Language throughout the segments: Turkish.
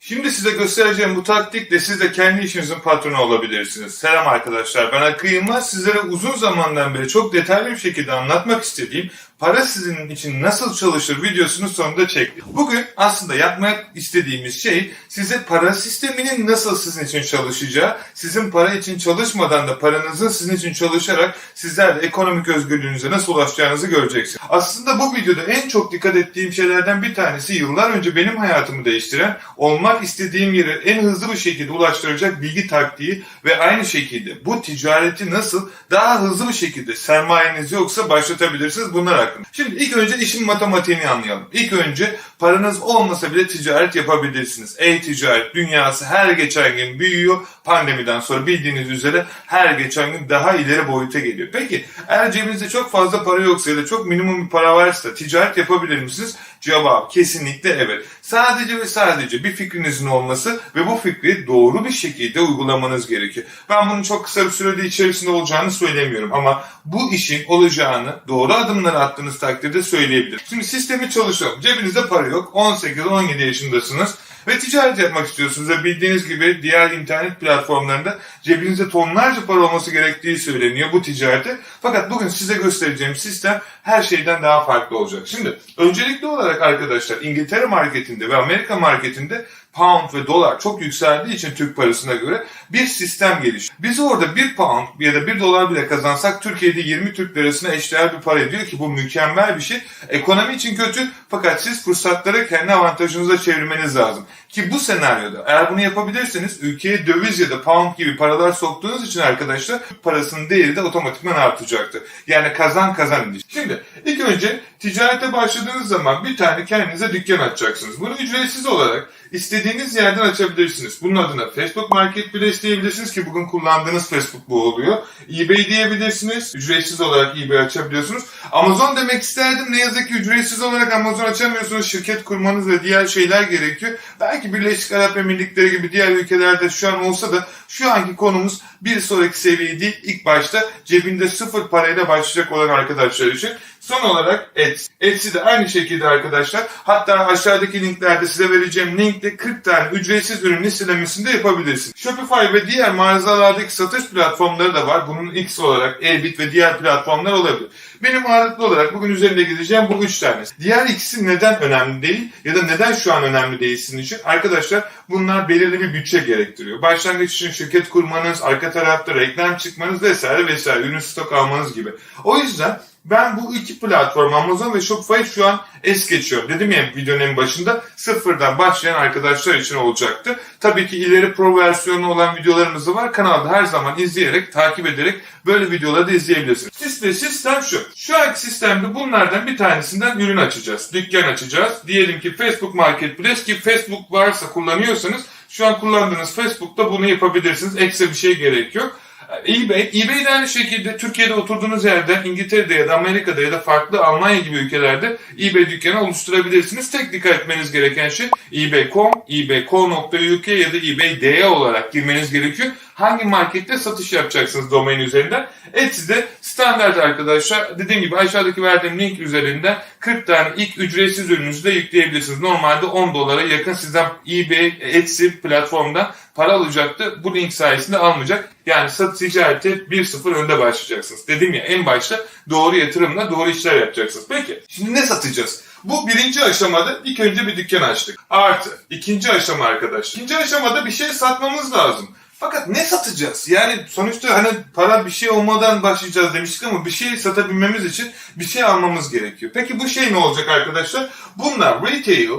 Şimdi size göstereceğim bu taktikle siz de kendi işinizin patronu olabilirsiniz. Selam arkadaşlar ben Akı Yılmaz. Sizlere uzun zamandan beri çok detaylı bir şekilde anlatmak istediğim para sizin için nasıl çalışır videosunu sonunda çektim. Bugün aslında yapmak istediğimiz şey size para sisteminin nasıl sizin için çalışacağı, sizin para için çalışmadan da paranızın sizin için çalışarak sizler de ekonomik özgürlüğünüze nasıl ulaşacağınızı göreceksiniz. Aslında bu videoda en çok dikkat ettiğim şeylerden bir tanesi yıllar önce benim hayatımı değiştiren, olmak istediğim yere en hızlı bir şekilde ulaştıracak bilgi taktiği ve aynı şekilde bu ticareti nasıl daha hızlı bir şekilde sermayeniz yoksa başlatabilirsiniz bunlar. Şimdi ilk önce işin matematiğini anlayalım. İlk önce paranız olmasa bile ticaret yapabilirsiniz. E-ticaret dünyası her geçen gün büyüyor. Pandemiden sonra bildiğiniz üzere her geçen gün daha ileri boyuta geliyor. Peki eğer cebinizde çok fazla para yoksa ya da çok minimum bir para varsa ticaret yapabilir misiniz? Cevap kesinlikle evet. Sadece ve sadece bir fikrinizin olması ve bu fikri doğru bir şekilde uygulamanız gerekiyor. Ben bunun çok kısa bir sürede içerisinde olacağını söylemiyorum ama bu işin olacağını doğru adımlar attığınız takdirde söyleyebilirim. Şimdi sistemi çalışalım. Cebinizde para yok. 18-17 yaşındasınız ve ticaret yapmak istiyorsunuz ve bildiğiniz gibi diğer internet platformlarında cebinizde tonlarca para olması gerektiği söyleniyor bu ticarete. Fakat bugün size göstereceğim sistem her şeyden daha farklı olacak. Şimdi öncelikli olarak arkadaşlar İngiltere marketinde ve Amerika marketinde pound ve dolar çok yükseldiği için Türk parasına göre bir sistem gelişiyor. Biz orada bir pound ya da bir dolar bile kazansak Türkiye'de 20 Türk lirasına eşdeğer bir para ediyor ki bu mükemmel bir şey. Ekonomi için kötü fakat siz fırsatları kendi avantajınıza çevirmeniz lazım. Ki bu senaryoda eğer bunu yapabilirseniz ülkeye döviz ya da pound gibi paralar soktuğunuz için arkadaşlar parasının değeri de otomatikman artacaktır. Yani kazan kazan ilişki. Şimdi ilk önce ticarete başladığınız zaman bir tane kendinize dükkan açacaksınız. Bunu ücretsiz olarak istediğiniz yerden açabilirsiniz. Bunun adına Facebook Marketplace diyebilirsiniz ki bugün kullandığınız Facebook bu oluyor. eBay diyebilirsiniz. Ücretsiz olarak eBay açabiliyorsunuz. Amazon demek isterdim. Ne yazık ki ücretsiz olarak Amazon açamıyorsunuz. Şirket kurmanız ve diğer şeyler gerekiyor. Belki Birleşik Arap Emirlikleri gibi diğer ülkelerde şu an olsa da şu anki konumuz bir sonraki seviye değil. İlk başta cebinde sıfır parayla başlayacak olan arkadaşlar için. Son olarak Etsy. Etsy de aynı şekilde arkadaşlar. Hatta aşağıdaki linklerde size vereceğim linkle 40 tane ücretsiz ürün listelemesini de yapabilirsiniz. Shopify ve diğer mağazalardaki satış platformları da var. Bunun X olarak Elbit ve diğer platformlar olabilir. Benim ağırlıklı olarak bugün üzerinde gideceğim bu üç tanesi. Diğer ikisi neden önemli değil ya da neden şu an önemli değil sizin için? Arkadaşlar bunlar belirli bir bütçe gerektiriyor. Başlangıç için şirket kurmanız, arka tarafta reklam çıkmanız vesaire vesaire ürün stok almanız gibi. O yüzden ben bu iki platform Amazon ve Shopify şu an es geçiyorum. Dedim ya videonun en başında sıfırdan başlayan arkadaşlar için olacaktı. Tabii ki ileri pro versiyonu olan videolarımız da var. Kanalda her zaman izleyerek, takip ederek böyle videoları da izleyebilirsiniz. Sistem, sistem şu. Şu anki sistemde bunlardan bir tanesinden ürün açacağız. Dükkan açacağız. Diyelim ki Facebook Marketplace ki Facebook varsa kullanıyorsanız şu an kullandığınız Facebook'ta bunu yapabilirsiniz. Ekstra bir şey gerek yok. eBay, eBay de aynı şekilde Türkiye'de oturduğunuz yerde İngiltere'de ya da Amerika'da ya da farklı Almanya gibi ülkelerde eBay dükkanı oluşturabilirsiniz. Tek dikkat etmeniz gereken şey eBay.com, eBay.co.uk ya da eBay.de olarak girmeniz gerekiyor. Hangi markette satış yapacaksınız domain üzerinden? Etsy'de standart arkadaşlar. Dediğim gibi aşağıdaki verdiğim link üzerinden 40 tane ilk ücretsiz ürününüzü de yükleyebilirsiniz. Normalde 10 dolara yakın sizden eBay, Etsy platformdan para alacaktı. Bu link sayesinde almayacak. Yani satış ticareti 1-0 önde başlayacaksınız. Dedim ya en başta doğru yatırımla doğru işler yapacaksınız. Peki şimdi ne satacağız? Bu birinci aşamada ilk önce bir dükkan açtık. Artı ikinci aşama arkadaşlar. İkinci aşamada bir şey satmamız lazım. Fakat ne satacağız? Yani sonuçta hani para bir şey olmadan başlayacağız demiştik ama bir şey satabilmemiz için bir şey almamız gerekiyor. Peki bu şey ne olacak arkadaşlar? Bunlar retail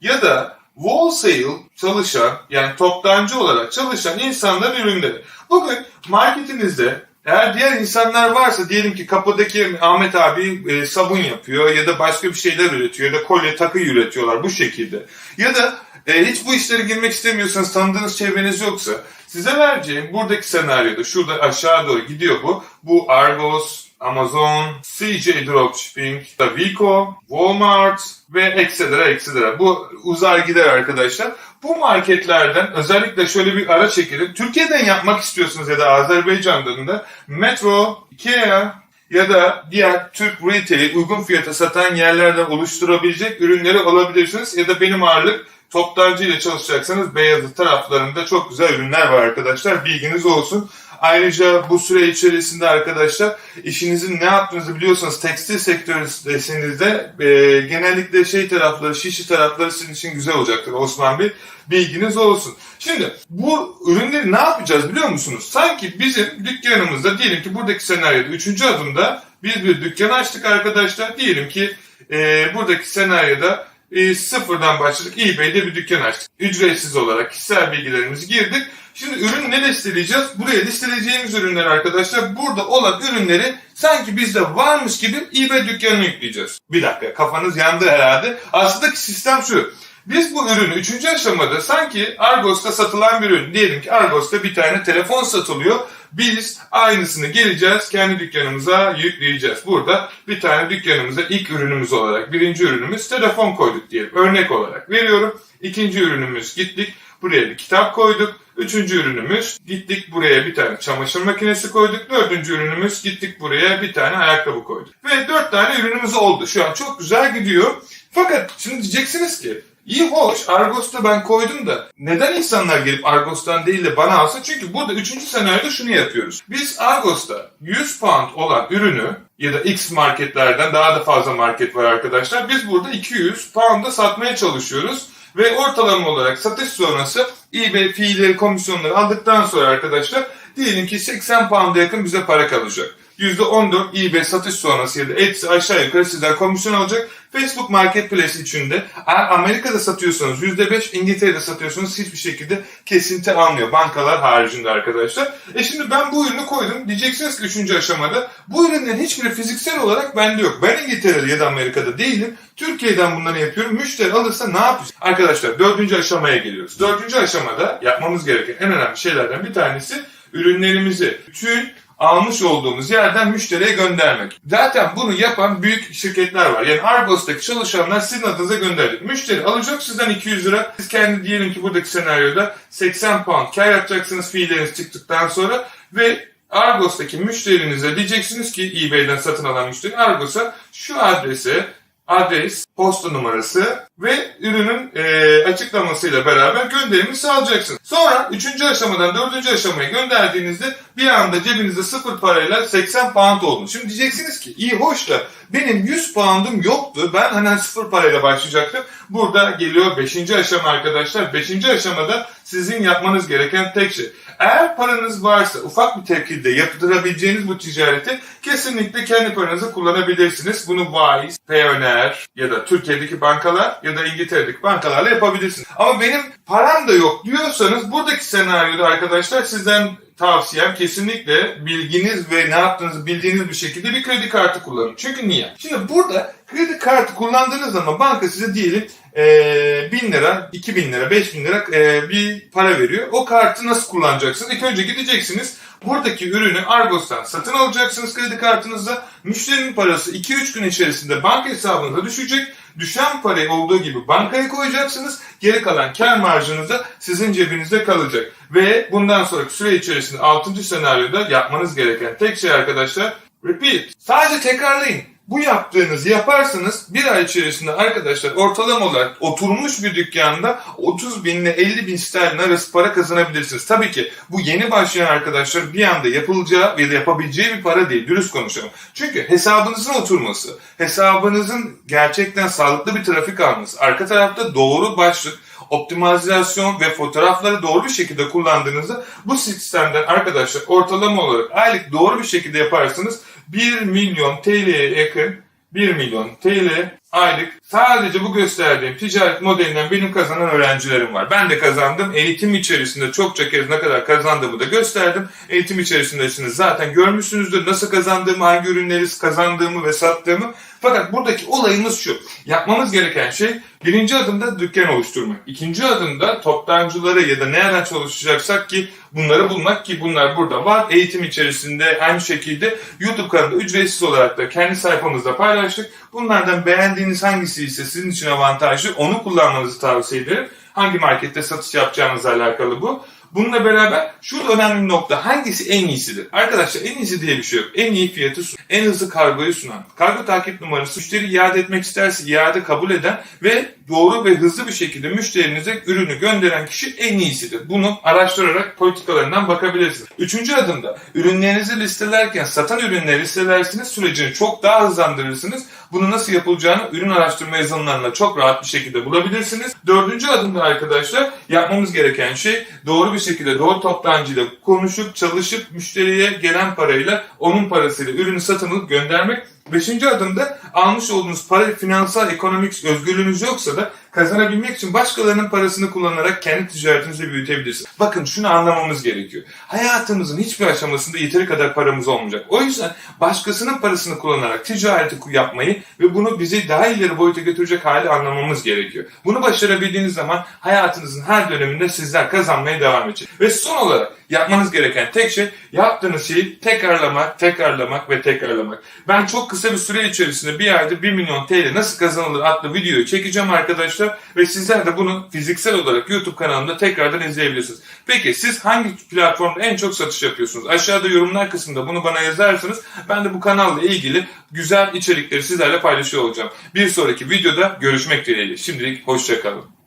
ya da wholesale çalışan yani toptancı olarak çalışan insanların ürünleri. Bugün marketinizde eğer diğer insanlar varsa diyelim ki kapıdaki Ahmet abi e, sabun yapıyor ya da başka bir şeyler üretiyor ya da kolye takı üretiyorlar bu şekilde. Ya da e, hiç bu işlere girmek istemiyorsanız tanıdığınız çevreniz yoksa size vereceğim buradaki senaryoda şurada aşağı doğru gidiyor bu. Bu Argos, Amazon, CJ Dropshipping, Vico, Walmart ve etc. etc. Bu uzar gider arkadaşlar. Bu marketlerden özellikle şöyle bir ara çekelim. Türkiye'den yapmak istiyorsunuz ya da Azerbaycan'dan da Metro, Ikea, ya da diğer Türk retail uygun fiyata satan yerlerden oluşturabilecek ürünleri alabilirsiniz. Ya da benim ağırlık toptancı ile çalışacaksanız Beyazıt taraflarında çok güzel ürünler var arkadaşlar. Bilginiz olsun. Ayrıca bu süre içerisinde arkadaşlar işinizin ne yaptığınızı biliyorsanız tekstil sektöründesinizde e, genellikle şey tarafları, şişi tarafları sizin için güzel olacaktır Osman Bey. Bilginiz olsun. Şimdi bu ürünleri ne yapacağız biliyor musunuz? Sanki bizim dükkanımızda diyelim ki buradaki senaryoda 3. adımda biz bir dükkan açtık arkadaşlar. Diyelim ki e, buradaki senaryoda e, sıfırdan başladık. eBay'de bir dükkan açtık. Ücretsiz olarak kişisel bilgilerimizi girdik. Şimdi ürün ne listeleyeceğiz? Buraya listeleyeceğimiz ürünler arkadaşlar burada olan ürünleri sanki bizde varmış gibi eBay dükkanına yükleyeceğiz. Bir dakika kafanız yandı herhalde. Aslında sistem şu. Biz bu ürünü 3. aşamada sanki Argos'ta satılan bir ürün. Diyelim ki Argos'ta bir tane telefon satılıyor. Biz aynısını geleceğiz kendi dükkanımıza yükleyeceğiz. Burada bir tane dükkanımıza ilk ürünümüz olarak birinci ürünümüz telefon koyduk diyelim. Örnek olarak veriyorum. İkinci ürünümüz gittik buraya bir kitap koyduk. Üçüncü ürünümüz gittik buraya bir tane çamaşır makinesi koyduk. Dördüncü ürünümüz gittik buraya bir tane ayakkabı koyduk. Ve dört tane ürünümüz oldu. Şu an çok güzel gidiyor. Fakat şimdi diyeceksiniz ki İyi hoş Argos'ta ben koydum da neden insanlar gelip Argos'tan değil de bana alsın? Çünkü burada üçüncü senaryoda şunu yapıyoruz. Biz Argos'ta 100 pound olan ürünü ya da X marketlerden daha da fazla market var arkadaşlar. Biz burada 200 pound'a satmaya çalışıyoruz. Ve ortalama olarak satış sonrası eBay fiilleri komisyonları aldıktan sonra arkadaşlar diyelim ki 80 pound'a yakın bize para kalacak. %14 eBay satış sonrası ya da Etsy aşağı yukarı sizden komisyon alacak. Facebook Marketplace içinde eğer Amerika'da satıyorsanız %5, İngiltere'de satıyorsanız hiçbir şekilde kesinti almıyor. Bankalar haricinde arkadaşlar. E şimdi ben bu ürünü koydum. Diyeceksiniz ki 3. aşamada bu ürünlerin hiçbiri fiziksel olarak bende yok. Ben İngiltere'de ya da Amerika'da değilim. Türkiye'den bunları yapıyorum. Müşteri alırsa ne yapacağız? Arkadaşlar dördüncü aşamaya geliyoruz. Dördüncü aşamada yapmamız gereken en önemli şeylerden bir tanesi ürünlerimizi bütün almış olduğumuz yerden müşteriye göndermek. Zaten bunu yapan büyük şirketler var. Yani Argos'taki çalışanlar sizin adınıza gönderdik. Müşteri alacak sizden 200 lira. Siz kendi diyelim ki buradaki senaryoda 80 pound kar yapacaksınız fiilleriniz çıktıktan sonra ve Argos'taki müşterinize diyeceksiniz ki eBay'den satın alan müşteri Argos'a şu adrese adres, posta numarası ve ürünün e, açıklamasıyla beraber gönderimi sağlayacaksınız. Sonra 3. aşamadan 4. aşamaya gönderdiğinizde bir anda cebinizde sıfır parayla 80 pound oldu. Şimdi diyeceksiniz ki iyi hoş da benim 100 pound'um yoktu. Ben hani sıfır parayla başlayacaktım. Burada geliyor 5. aşama arkadaşlar. 5. aşamada sizin yapmanız gereken tek şey. Eğer paranız varsa ufak bir şekilde yaptırabileceğiniz bu ticareti kesinlikle kendi paranızı kullanabilirsiniz. Bunu Wise, Payoneer ya da Türkiye'deki bankalar ya da İngiltere'deki bankalarla yapabilirsiniz. Ama benim param da yok diyorsanız buradaki senaryoda arkadaşlar sizden tavsiyem kesinlikle bilginiz ve ne yaptığınızı bildiğiniz bir şekilde bir kredi kartı kullanın. Çünkü niye? Şimdi burada kredi kartı kullandığınız zaman banka size diyelim e, 1000 lira, 2000 lira, 5000 lira e, bir para veriyor. O kartı nasıl kullanacaksınız? İlk önce gideceksiniz. Buradaki ürünü Argos'tan satın alacaksınız kredi kartınızda. Müşterinin parası 2-3 gün içerisinde banka hesabınıza düşecek. Düşen parayı olduğu gibi bankaya koyacaksınız. Geri kalan kar marjınız da sizin cebinizde kalacak. Ve bundan sonraki süre içerisinde 6. senaryoda yapmanız gereken tek şey arkadaşlar repeat. Sadece tekrarlayın. Bu yaptığınızı yaparsanız bir ay içerisinde arkadaşlar ortalama olarak oturmuş bir dükkanda 30 bin ile 50 bin sterlin arası para kazanabilirsiniz. Tabii ki bu yeni başlayan arkadaşlar bir anda yapılacağı ya da yapabileceği bir para değil. Dürüst konuşalım. Çünkü hesabınızın oturması, hesabınızın gerçekten sağlıklı bir trafik alması, arka tarafta doğru başlık, optimizasyon ve fotoğrafları doğru bir şekilde kullandığınızda bu sistemden arkadaşlar ortalama olarak aylık doğru bir şekilde yaparsanız 1 milyon TL'ye yakın 1 milyon TL aylık sadece bu gösterdiğim ticaret modelinden benim kazanan öğrencilerim var. Ben de kazandım. Eğitim içerisinde çokça kez ne kadar kazandığımı da gösterdim. Eğitim içerisindesiniz zaten görmüşsünüzdür nasıl kazandığımı, hangi ürünleri kazandığımı ve sattığımı. Fakat buradaki olayımız şu. Yapmamız gereken şey birinci adımda dükkan oluşturmak. İkinci adımda toptancıları ya da nereden çalışacaksak ki bunları bulmak ki bunlar burada var. Eğitim içerisinde aynı şekilde YouTube kanalında ücretsiz olarak da kendi sayfamızda paylaştık. Bunlardan beğendiğiniz hangisi ise sizin için avantajlı onu kullanmanızı tavsiye ederim. Hangi markette satış yapacağınızla alakalı bu. Bununla beraber şu önemli nokta hangisi en iyisidir? Arkadaşlar en iyisi diye bir şey yok. En iyi fiyatı sunan, en hızlı kargoyu sunan, kargo takip numarası, müşteri iade etmek isterse iade kabul eden ve doğru ve hızlı bir şekilde müşterinize ürünü gönderen kişi en iyisidir. Bunu araştırarak politikalarından bakabilirsiniz. Üçüncü adımda ürünlerinizi listelerken satan ürünleri listelersiniz sürecini çok daha hızlandırırsınız. Bunu nasıl yapılacağını ürün araştırma yazılımlarında çok rahat bir şekilde bulabilirsiniz. Dördüncü adımda arkadaşlar yapmamız gereken şey doğru bir şekilde doğru toptancıyla konuşup çalışıp müşteriye gelen parayla onun parasıyla ürünü satın alıp göndermek. Beşinci adımda almış olduğunuz para finansal ekonomik özgürlüğünüz yoksa da kazanabilmek için başkalarının parasını kullanarak kendi ticaretinizi büyütebilirsiniz. Bakın şunu anlamamız gerekiyor. Hayatımızın hiçbir aşamasında yeteri kadar paramız olmayacak. O yüzden başkasının parasını kullanarak ticareti yapmayı ve bunu bizi daha ileri boyuta götürecek hale anlamamız gerekiyor. Bunu başarabildiğiniz zaman hayatınızın her döneminde sizler kazanmaya devam edecek. Ve son olarak yapmanız gereken tek şey yaptığınız şeyi tekrarlamak, tekrarlamak ve tekrarlamak. Ben çok kısa bir süre içerisinde bir ayda 1 milyon TL nasıl kazanılır adlı videoyu çekeceğim arkadaşlar ve sizler de bunu fiziksel olarak YouTube kanalımda tekrardan izleyebilirsiniz. Peki siz hangi platformda en çok satış yapıyorsunuz? Aşağıda yorumlar kısmında bunu bana yazarsanız ben de bu kanalla ilgili güzel içerikleri sizlerle paylaşıyor olacağım. Bir sonraki videoda görüşmek dileğiyle. Şimdilik hoşçakalın.